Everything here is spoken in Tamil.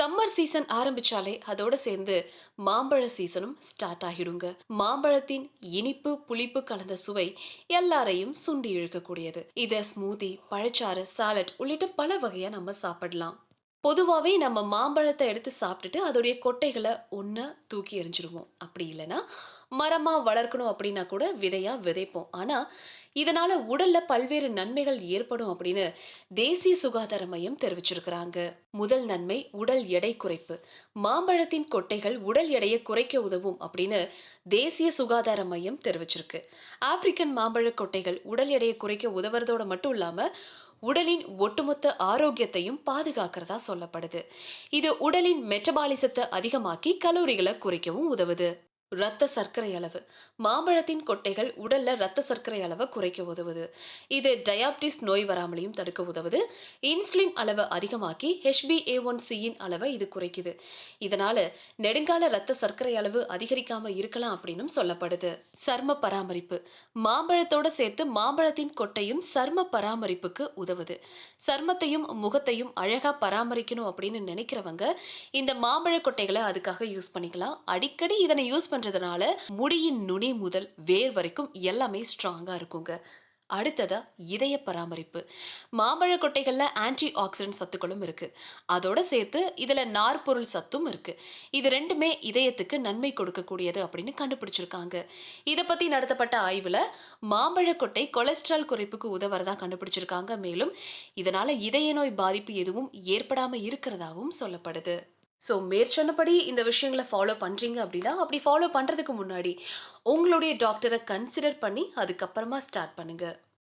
சம்மர் சீசன் ஆரம்பிச்சாலே அதோட சேர்ந்து மாம்பழ சீசனும் ஸ்டார்ட் ஆகிடுங்க. மாம்பழத்தின் இனிப்பு புளிப்பு கலந்த சுவை எல்லாரையும் சுண்டி இழுக்கக்கூடியது. இதை ஸ்மூதி பழச்சாறு சாலட் உள்ளிட்ட பல வகையா நம்ம சாப்பிடலாம். பொதுவாகவே நம்ம மாம்பழத்தை எடுத்து சாப்பிட்டுட்டு அதோடைய கொட்டைகளை ஒன்று தூக்கி எறிஞ்சிருவோம். அப்படி இல்லைன்னா மரமாக வளர்க்கணும் அப்படின்னா கூட விதையாக விதைப்போம். ஆனால் இதனால் உடலில் பல்வேறு நன்மைகள் ஏற்படும் அப்படின்னு தேசிய சுகாதார மையம் தெரிவிச்சிருக்கிறாங்க. முதல் நன்மை உடல் எடை குறைப்பு. மாம்பழத்தின் கொட்டைகள் உடல் எடையை குறைக்க உதவும் அப்படின்னு தேசிய சுகாதார மையம் தெரிவிச்சிருக்கு. ஆப்பிரிக்கன் மாம்பழ கொட்டைகள் உடல் எடையை குறைக்க உதவுறதோட மட்டும் இல்லாம உடலின் ஒட்டுமொத்த ஆரோக்கியத்தையும் பாதுகாக்கிறதா சொல்லப்படுது. இது உடலின் மெட்டபாலிசத்தை அதிகமாக்கி கலோரிகளை குறைக்கவும் உதவுது. இரத்த சர்க்கரை அளவு. மாம்பழத்தின் கொட்டைகள் உடல்ல இரத்த சர்க்கரை அளவை குறைக்க உதவுது. இது டயாபிட்டிஸ் நோய் வராமலையும் தடுக்க உதவுது. இன்சுலின் அளவை அதிகமாக்கி ஹெச்பிஏ ஒன் சியின் அளவை இது குறைக்குது. இதனால நெடுங்கால இரத்த சர்க்கரை அளவு அதிகரிக்காம இருக்கலாம் அப்படின்னும் சொல்லப்படுது. சர்ம பராமரிப்பு. மாம்பழத்தோட சேர்த்து மாம்பழத்தின் கொட்டையும் சர்ம பராமரிப்புக்கு உதவுது. சர்மத்தையும் முகத்தையும் அழகா பராமரிக்கணும் அப்படின்னு நினைக்கிறவங்க இந்த மாம்பழ கொட்டைகளை அதுக்காக யூஸ் பண்ணிக்கலாம். அடிக்கடி இதனை யூஸ் பண்றதுனால முடியின் நுனி முதல் வேர் வரைக்கும் எல்லாமே ஸ்ட்ராங்கா இருக்குங்க. அடுத்ததா இதய பராமரிப்பு. மாம்பழ கொட்டைகளில் ஆன்டி ஆக்சிடென்ட் சத்துக்களும் இருக்கு. அதோட சேர்த்து இதில் நார்பொருள் சத்தும் இருக்கு. இது ரெண்டுமே இதயத்துக்கு நன்மை கொடுக்கக்கூடியது அப்படின்னு கண்டுபிடிச்சிருக்காங்க. இதை பற்றி நடத்தப்பட்ட ஆய்வில் மாம்பழ கொட்டை கொலஸ்ட்ரால் குறைப்புக்கு உதவுறதா கண்டுபிடிச்சிருக்காங்க. மேலும் இதனால இதய நோய் பாதிப்பு எதுவும் ஏற்படாமல் இருக்கிறதாகவும் சொல்லப்படுது. ஸோ மேற்சொன்னபடி இந்த விஷயங்களை ஃபாலோ பண்ணுறீங்க அப்படின்னா அப்படி ஃபாலோ பண்ணுறதுக்கு முன்னாடி உங்களுடைய டாக்டரை கன்சிடர் பண்ணி அதுக்கப்புறமா ஸ்டார்ட் பண்ணுங்கள்